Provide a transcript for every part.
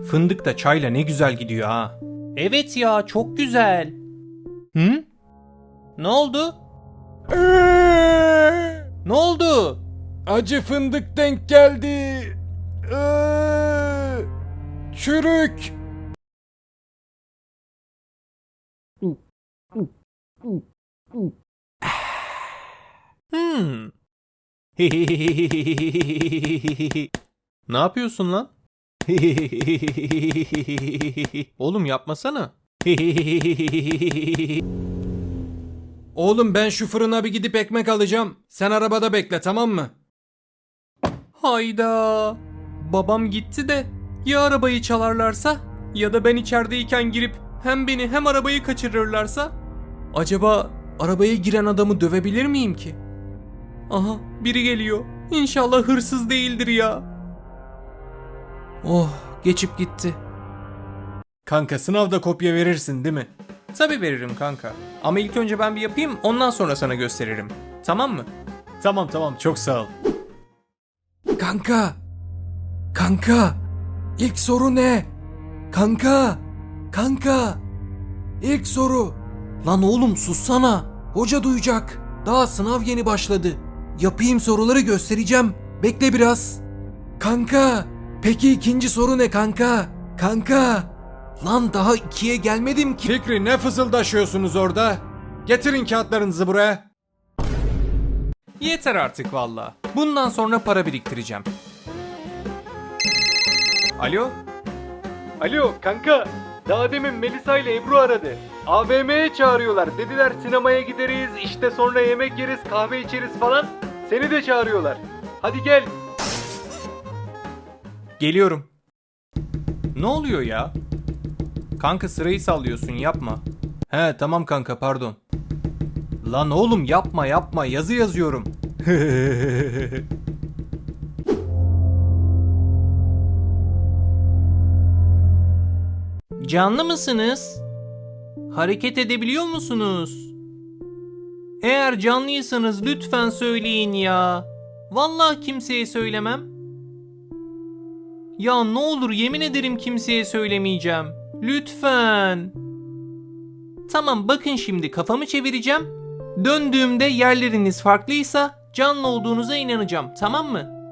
Fındık da çayla ne güzel gidiyor ha. Evet ya çok güzel. Hı? Ne oldu? Ne oldu? Acı fındık denk geldi. Iıı, Çürük. Hmm. ne yapıyorsun lan? Oğlum yapmasana. Oğlum ben şu fırına bir gidip ekmek alacağım. Sen arabada bekle tamam mı? Hayda. Babam gitti de ya arabayı çalarlarsa ya da ben içerideyken girip hem beni hem arabayı kaçırırlarsa? Acaba arabaya giren adamı dövebilir miyim ki? Aha biri geliyor. İnşallah hırsız değildir ya. Oh geçip gitti. Kanka sınavda kopya verirsin değil mi? Tabi veririm kanka. Ama ilk önce ben bir yapayım ondan sonra sana gösteririm. Tamam mı? Tamam tamam çok sağ ol. Kanka. Kanka. İlk soru ne? Kanka. Kanka. İlk soru. Lan oğlum sussana. Hoca duyacak. Daha sınav yeni başladı. Yapayım soruları göstereceğim. Bekle biraz. Kanka. Peki ikinci soru ne kanka? Kanka. Lan daha ikiye gelmedim ki. Fikri ne fısıldaşıyorsunuz orada? Getirin kağıtlarınızı buraya. Yeter artık valla. Bundan sonra para biriktireceğim. Alo? Alo kanka. Daha demin Melisa ile Ebru aradı. AVM'ye çağırıyorlar. Dediler sinemaya gideriz, işte sonra yemek yeriz, kahve içeriz falan. Seni de çağırıyorlar. Hadi gel. Geliyorum. Ne oluyor ya? Kanka sırayı sallıyorsun yapma. He tamam kanka pardon. Lan oğlum yapma yapma yazı yazıyorum. Canlı mısınız? Hareket edebiliyor musunuz? Eğer canlıysanız lütfen söyleyin ya. Vallahi kimseye söylemem. Ya ne olur yemin ederim kimseye söylemeyeceğim. Lütfen. Tamam bakın şimdi kafamı çevireceğim. Döndüğümde yerleriniz farklıysa canlı olduğunuza inanacağım. Tamam mı?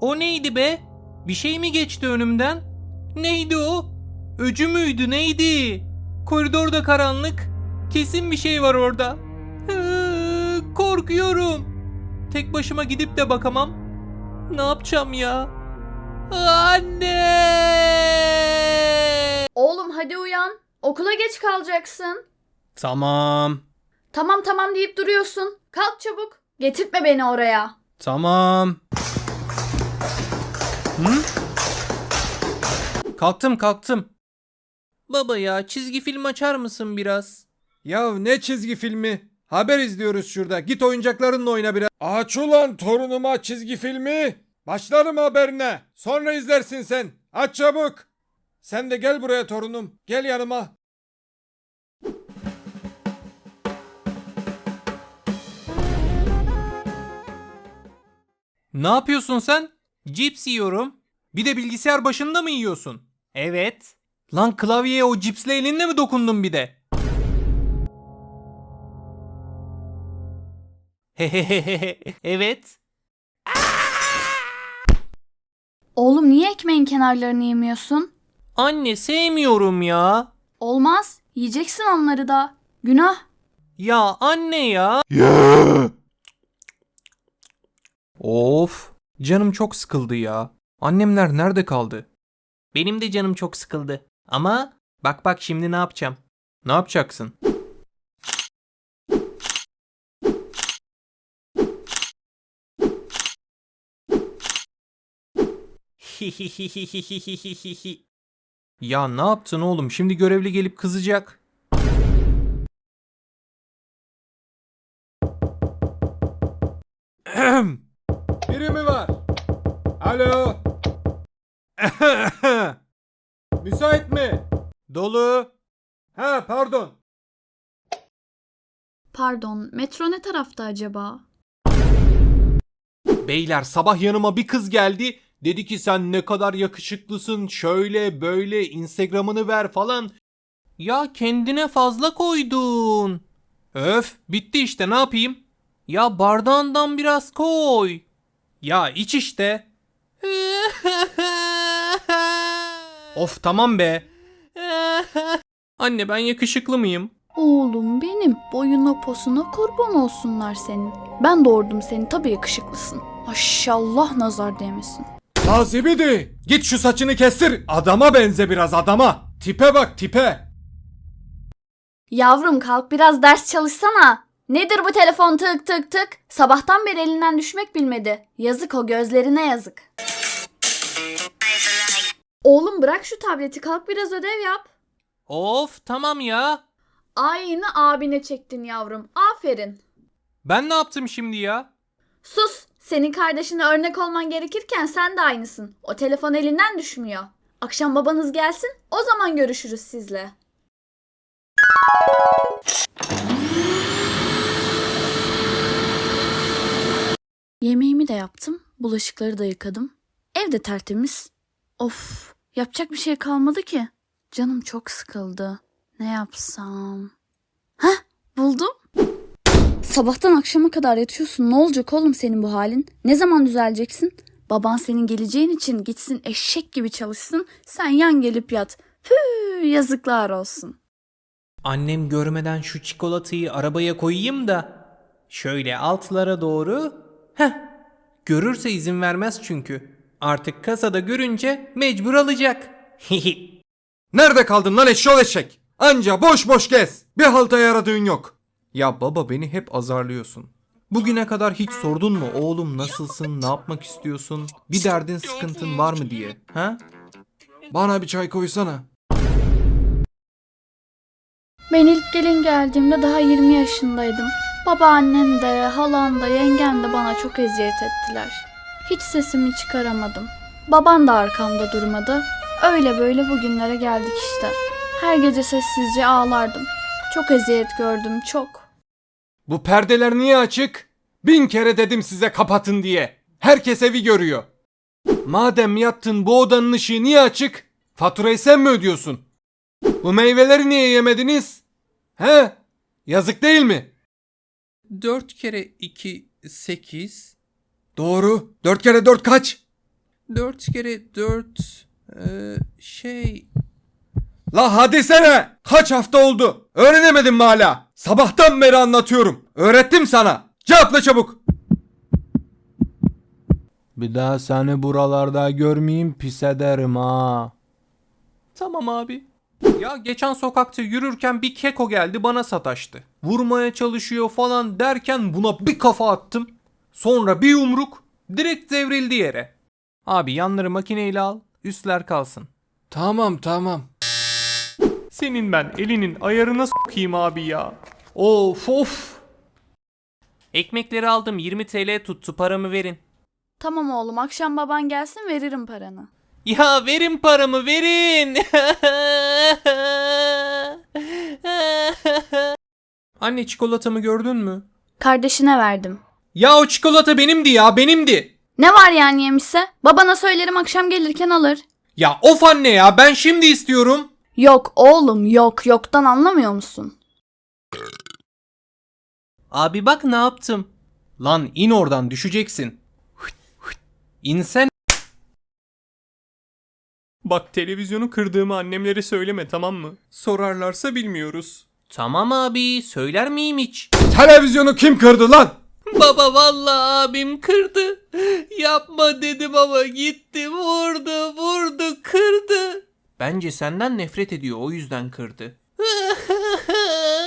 O neydi be? Bir şey mi geçti önümden? Neydi o? Öcü müydü neydi? Koridorda karanlık. Kesin bir şey var orada. Korkuyorum. Tek başıma gidip de bakamam. Ne yapacağım ya? Anne! Oğlum hadi uyan. Okula geç kalacaksın. Tamam. Tamam tamam deyip duruyorsun. Kalk çabuk. Getirtme beni oraya. Tamam. Hı? Kalktım kalktım. Baba ya çizgi film açar mısın biraz? Ya ne çizgi filmi? Haber izliyoruz şurada. Git oyuncaklarınla oyna biraz. Aç ulan torunuma çizgi filmi. Başlarım haberine. Sonra izlersin sen. Aç çabuk. Sen de gel buraya torunum. Gel yanıma. Ne yapıyorsun sen? Cips yiyorum. Bir de bilgisayar başında mı yiyorsun? Evet. Lan klavyeye o cipsle elinle mi dokundun bir de? evet. Oğlum niye ekmeğin kenarlarını yemiyorsun? Anne sevmiyorum ya. Olmaz. Yiyeceksin onları da. Günah. Ya anne ya. Of. Canım çok sıkıldı ya. Annemler nerede kaldı? Benim de canım çok sıkıldı. Ama bak bak şimdi ne yapacağım? Ne yapacaksın? ya ne yaptın oğlum? Şimdi görevli gelip kızacak. Biri mi var? Alo. Müsait mi? Dolu. Ha pardon. Pardon, metro ne tarafta acaba? Beyler sabah yanıma bir kız geldi. Dedi ki sen ne kadar yakışıklısın şöyle böyle Instagram'ını ver falan. Ya kendine fazla koydun. Öf bitti işte ne yapayım? Ya bardağından biraz koy. Ya iç işte. of tamam be. Anne ben yakışıklı mıyım? Oğlum benim boyuna posuna kurban olsunlar senin. Ben doğurdum seni tabii yakışıklısın. Maşallah nazar değmesin. Nazibidi git şu saçını kestir. Adama benze biraz adama. Tipe bak tipe. Yavrum kalk biraz ders çalışsana. Nedir bu telefon tık tık tık? Sabahtan beri elinden düşmek bilmedi. Yazık o gözlerine yazık. Oğlum bırak şu tableti kalk biraz ödev yap. Of tamam ya. Aynı abine çektin yavrum. Aferin. Ben ne yaptım şimdi ya? Sus. Senin kardeşine örnek olman gerekirken sen de aynısın. O telefon elinden düşmüyor. Akşam babanız gelsin. O zaman görüşürüz sizle. Yemeğimi de yaptım. Bulaşıkları da yıkadım. Ev de tertemiz. Of, yapacak bir şey kalmadı ki. Canım çok sıkıldı. Ne yapsam? Hah, buldum. Sabahtan akşama kadar yatıyorsun. Ne olacak oğlum senin bu halin? Ne zaman düzeleceksin? Baban senin geleceğin için gitsin eşek gibi çalışsın. Sen yan gelip yat. Püh, yazıklar olsun. Annem görmeden şu çikolatayı arabaya koyayım da şöyle altlara doğru. Heh. Görürse izin vermez çünkü. Artık kasada görünce mecbur alacak. Nerede kaldın lan eşşoğlu eşek? Anca boş boş gez. Bir halta yaradığın yok. Ya baba beni hep azarlıyorsun. Bugüne kadar hiç sordun mu oğlum nasılsın, ne yapmak istiyorsun, bir derdin sıkıntın var mı diye. Ha? Bana bir çay koysana. Ben ilk gelin geldiğimde daha 20 yaşındaydım. Babaannem de, halam da, yengem de bana çok eziyet ettiler. Hiç sesimi çıkaramadım. Baban da arkamda durmadı. Öyle böyle bugünlere geldik işte. Her gece sessizce ağlardım. Çok eziyet gördüm, çok. Bu perdeler niye açık? Bin kere dedim size kapatın diye. Herkes evi görüyor. Madem yattın bu odanın ışığı niye açık? Faturayı sen mi ödüyorsun? Bu meyveleri niye yemediniz? He? Yazık değil mi? 4 kere 2 8 Doğru. Dört kere dört kaç? 4 kere 4 şey La hadi sene. Kaç hafta oldu? Öğrenemedin mi hala? Sabahtan beri anlatıyorum. Öğrettim sana. Cevapla çabuk. Bir daha seni buralarda görmeyeyim pis ederim ha. Tamam abi. Ya geçen sokakta yürürken bir keko geldi bana sataştı. Vurmaya çalışıyor falan derken buna bir kafa attım. Sonra bir yumruk direkt devrildi yere. Abi yanları makineyle al üstler kalsın. Tamam tamam. Senin ben elinin ayarına sokayım abi ya. Of of. Ekmekleri aldım 20 TL tuttu paramı verin. Tamam oğlum, akşam baban gelsin veririm paranı. Ya verin paramı verin. Anne çikolatamı gördün mü? Kardeşine verdim. Ya o çikolata benimdi ya benimdi. Ne var yani yemişse? Babana söylerim akşam gelirken alır. Ya of anne ya ben şimdi istiyorum. Yok oğlum yok yoktan anlamıyor musun? Abi bak ne yaptım. Lan in oradan düşeceksin. İnsen. Bak televizyonu kırdığımı annemlere söyleme tamam mı? Sorarlarsa bilmiyoruz. Tamam abi söyler miyim hiç? Televizyonu kim kırdı lan? Baba vallahi abim kırdı. Yapma dedim ama gitti vurdu vurdu kırdı. Bence senden nefret ediyor o yüzden kırdı.